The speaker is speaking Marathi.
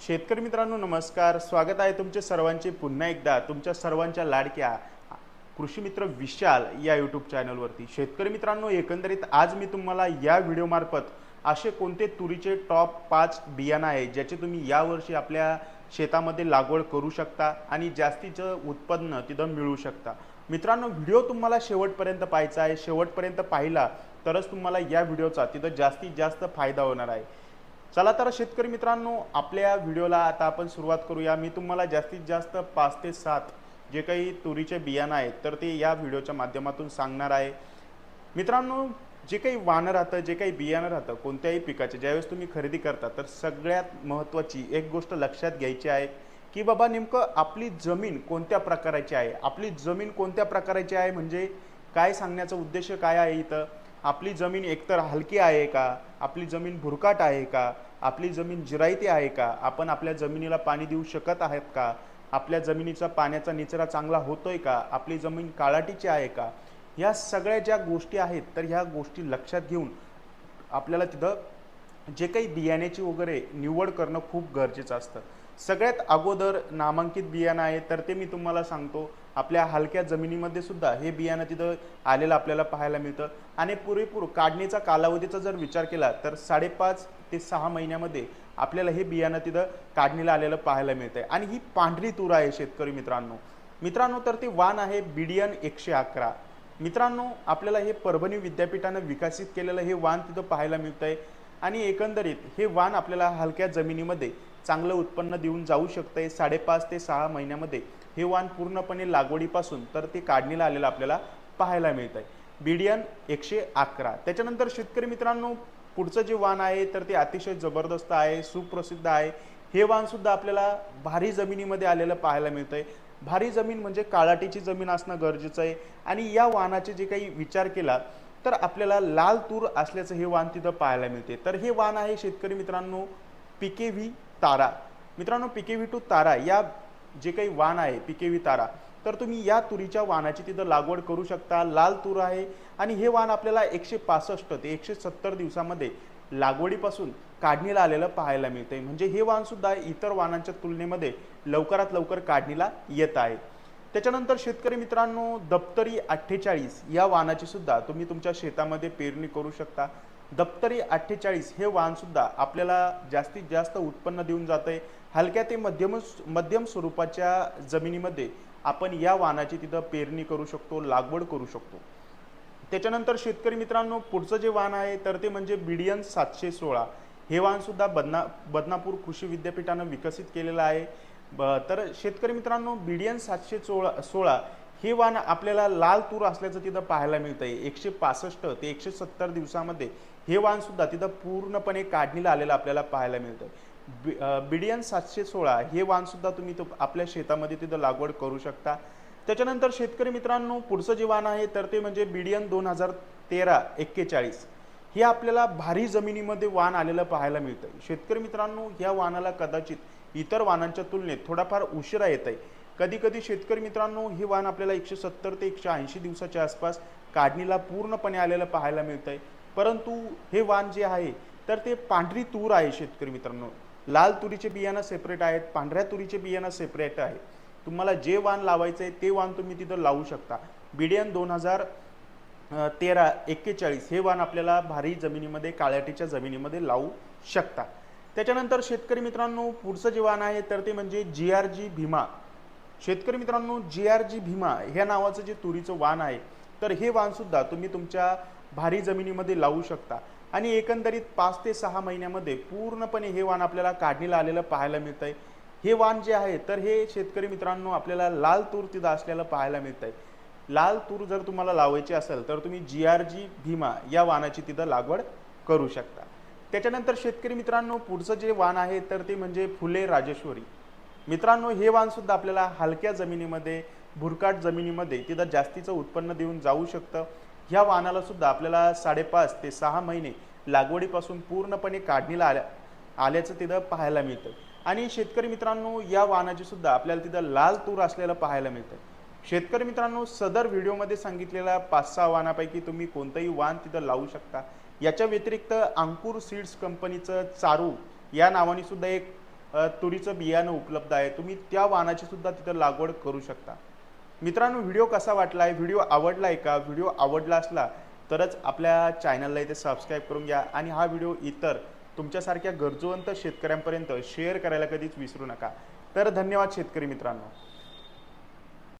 शेतकरी मित्रांनो नमस्कार. स्वागत आहे तुमचे सर्वांचे. पुन्हा एकदा तुमच्या सर्वांच्या लाडक्या कृषी मित्र विशाल या यूट्यूब चॅनलवरती शेतकरी मित्रांनो एकंदरीत आज मी तुम्हाला या व्हिडिओमार्फत असे कोणते तुरीचे टॉप पाच बियाणं आहे ज्याचे तुम्ही यावर्षी आपल्या शेतामध्ये लागवड करू शकता आणि जास्तीचं उत्पन्न तिथं मिळू शकता. मित्रांनो व्हिडिओ तुम्हाला शेवटपर्यंत पाहायचा आहे. शेवटपर्यंत पाहिला तरच तुम्हाला या व्हिडिओचा तिथं जास्तीत जास्त फायदा होणार आहे. चला तर शेतकरी मित्रांनो आपल्या व्हिडिओला आता आपण सुरुवात करूया. मी तुम्हाला जास्तीत जास्त पाच ते सात जे काही तुरीचे बियाणं आहेत तर ते या व्हिडिओच्या माध्यमातून सांगणार आहे. मित्रांनो जे काही वाणं राहतं जे काही बियाणं राहतं कोणत्याही पिकाचे ज्यावेळेस तुम्ही खरेदी करता तर सगळ्यात महत्त्वाची एक गोष्ट लक्षात घ्यायची आहे की बाबा नेमकं आपली जमीन कोणत्या प्रकाराची आहे? आपली जमीन कोणत्या प्रकाराची आहे? म्हणजे काय सांगण्याचा उद्देश काय आहे इथं? आपली जमीन एकतर हलकी आहे का? आपली जमीन भुरकाट आहे का? आपली जमीन जिरायती आहे का? आपण आपल्या जमिनीला पाणी देऊ शकत आहेत का? आपल्या जमिनीचा पाण्याचा निचरा चांगला होतोय का? आपली जमीन काळाटीची आहे का? ह्या सगळ्या ज्या गोष्टी आहेत तर ह्या गोष्टी लक्षात घेऊन आपल्याला तिथं जे काही बियाण्याची वगैरे निवड करणं खूप गरजेचं असतं. सगळ्यात अगोदर नामांकित बियाणं आहे तर ते मी तुम्हाला सांगतो. आपल्या हलक्या जमिनीमध्ये सुद्धा हे बियाणं तिथं आलेलं आपल्याला पाहायला मिळतं. आणि पुरेपूर काढणीचा कालावधीचा जर विचार केला तर साडेपाच ते सहा महिन्यामध्ये आपल्याला हे बियाणं तिथं काढणीला आलेलं पाहायला मिळतं आहे आणि ही पांढरी तूर आहे शेतकरी मित्रांनो. मित्रांनो तर ते वाण आहे बिडियन एकशे अकरा. मित्रांनो आपल्याला हे परभणी विद्यापीठानं विकसित केलेलं हे वाण तिथं पाहायला मिळतं आहे आणि एकंदरीत हे वाण आपल्याला हलक्या जमिनीमध्ये चांगलं उत्पन्न देऊन जाऊ शकतंय साडेपाच ते सहा महिन्यामध्ये हे वाण पूर्णपणे लागवडीपासून तर ते काढणीला आलेलं आपल्याला पाहायला मिळत आहे बिडियन एकशे अकरा. त्याच्यानंतर शेतकरी मित्रांनो पुढचं जे वाण आहे तर ते अतिशय जबरदस्त आहे सुप्रसिद्ध आहे. हे वाणसुद्धा आपल्याला भारी जमिनीमध्ये आलेलं पाहायला मिळतं आहे भारी जमीन म्हणजे काळाटीची जमीन असणं गरजेचं आहे. आणि या वाहनाचे जे काही विचार केला तर आपल्याला लाल तूर असल्याचं हे वाण तिथं पाहायला मिळते. तर हे वाण आहे शेतकरी मित्रांनो पिके व्ही तारा. मित्रांनो पिके व्ही टू तारा या जे काही वाण आहे पिके व्ही तारा तर तुम्ही या तुरीच्या वाणाची तिथं लागवड करू शकता. लाल तूर आहे आणि हे वाण आपल्याला एकशे पासष्ट ते एकशे सत्तर दिवसामध्ये लागवडीपासून काढणीला आलेलं पाहायला मिळतंय. म्हणजे हे वाणसुद्धा इतर वाणांच्या तुलनेमध्ये लवकरात लवकर काढणीला येत आहे. त्याच्यानंतर शेतकरी मित्रांनो दप्तरी अठ्ठेचाळीस या वाहनाची सुद्धा तुम्ही तुमच्या शेतामध्ये पेरणी करू शकता. दप्तरी अठ्ठेचाळीस हे वाहनसुद्धा आपल्याला जास्तीत जास्त उत्पन्न देऊन जात आहे हलक्या ते मध्यम मध्यम स्वरूपाच्या जमिनीमध्ये आपण या वाहनाची तिथं पेरणी करू शकतो लागवड करू शकतो. त्याच्यानंतर शेतकरी मित्रांनो पुढचं जे वाहन आहे तर ते म्हणजे बिडियन सातशे सोळा. हे वाहनसुद्धा बदना बदनापूर कृषी विद्यापीठानं विकसित केलेलं आहे. ब तर शेतकरी मित्रांनो बिडियन सातशे सोळा सोळा हे वाण आपल्याला लाल तूर असल्याचं तिथं पाहायला मिळतं आहे एकशे पासष्ट ते एकशे सत्तर दिवसामध्ये हे वाणसुद्धा तिथं पूर्णपणे काढणीला आलेलं आपल्याला पाहायला मिळतंय. बी बिडियन सातशे सोळा हे वाणसुद्धा तुम्ही तो आपल्या शेतामध्ये तिथं लागवड करू शकता. त्याच्यानंतर शेतकरी मित्रांनो पुढचं जे वाण आहे तर ते म्हणजे बिडियन दोन हजार तेरा एक्केचाळीस. हे आपल्याला भारी जमिनीमध्ये वाण आलेलं पाहायला मिळतं शेतकरी मित्रांनो ह्या वाणाला कदाचित इतर वाणांच्या तुलनेत थोडाफार उशिरा येत आहे कधी कधी शेतकरी मित्रांनो हे वाण आपल्याला एकशे सत्तर ते एकशे ऐंशी दिवसाच्या आसपास काढणीला पूर्णपणे आलेलं पाहायला मिळतं आहे परंतु हे वाण जे आहे तर ते पांढरी तूर आहे शेतकरी मित्रांनो. लाल तुरीचे बियाणं सेपरेट आहेत पांढऱ्या तुरीचे बियाणं सेपरेट आहे. तुम्हाला जे वाण लावायचं आहे ते वाण तुम्ही तिथं लावू शकता. बिडियन दोन हजार तेरा एक्केचाळीस हे वाण आपल्याला भारी जमिनीमध्ये काळ्याटीच्या जमिनीमध्ये लावू शकता त्याच्यानंतर शेतकरी मित्रांनो पुढचं जे वाण आहे तर ते म्हणजे जी आर जी भीमा. शेतकरी मित्रांनो जी आर जी भीमा ह्या नावाचं जे तुरीचं वाण आहे तर हे वाणसुद्धा तुम्ही तुमच्या भारी जमिनीमध्ये लावू शकता. आणि एकंदरीत पाच ते सहा महिन्यामध्ये पूर्णपणे हे वाण आपल्याला काढणीला आलेलं पाहायला मिळतंय. हे वाण जे आहे तर हे शेतकरी मित्रांनो आपल्याला लाल तूर तिथं असलेलं पाहायला मिळतंय. लाल तूर जर तुम्हाला लावायची असेल तर तुम्ही जी आर जी भीमा या वाणाची तिथं लागवड करू शकता. त्याच्यानंतर शेतकरी मित्रांनो पुढचं जे वाण आहे तर ते म्हणजे फुले राजेश्वरी. मित्रांनो हे वाणसुद्धा आपल्याला हलक्या जमिनीमध्ये भुरकाट जमिनीमध्ये तिथं जास्तीचं उत्पन्न देऊन जाऊ शकतं. ह्या वाहनाला सुद्धा आपल्याला साडेपाच ते सहा महिने लागवडीपासून पूर्णपणे काढणीला आल्या आल्याचं तिथं पाहायला मिळतं. आणि शेतकरी मित्रांनो या वाहनाची सुद्धा आपल्याला तिथं लाल तूर असलेलं पाहायला मिळतं. शेतकरी मित्रांनो सदर व्हिडिओमध्ये सांगितलेल्या पाच सहा वाहनापैकी तुम्ही कोणतंही वाहन तिथं लावू शकता. याच्या व्यतिरिक्त अंकुर सीड्स कंपनीचं चारू या नावाने सुद्धा एक तुरीचं बियाणं उपलब्ध आहे. तुम्ही त्या वाहनाची सुद्धा तिथं लागवड करू शकता. मित्रांनो व्हिडिओ कसा वाटला आहे व्हिडिओ आवडला आहे का? व्हिडिओ आवडला असला तरच आपल्या चॅनलला इथे सबस्क्राईब करून घ्या आणि हा व्हिडिओ इतर तुमच्यासारख्या गरजवंत शेतकऱ्यांपर्यंत शेअर करायला कधीच विसरू नका. तर धन्यवाद शेतकरी मित्रांनो.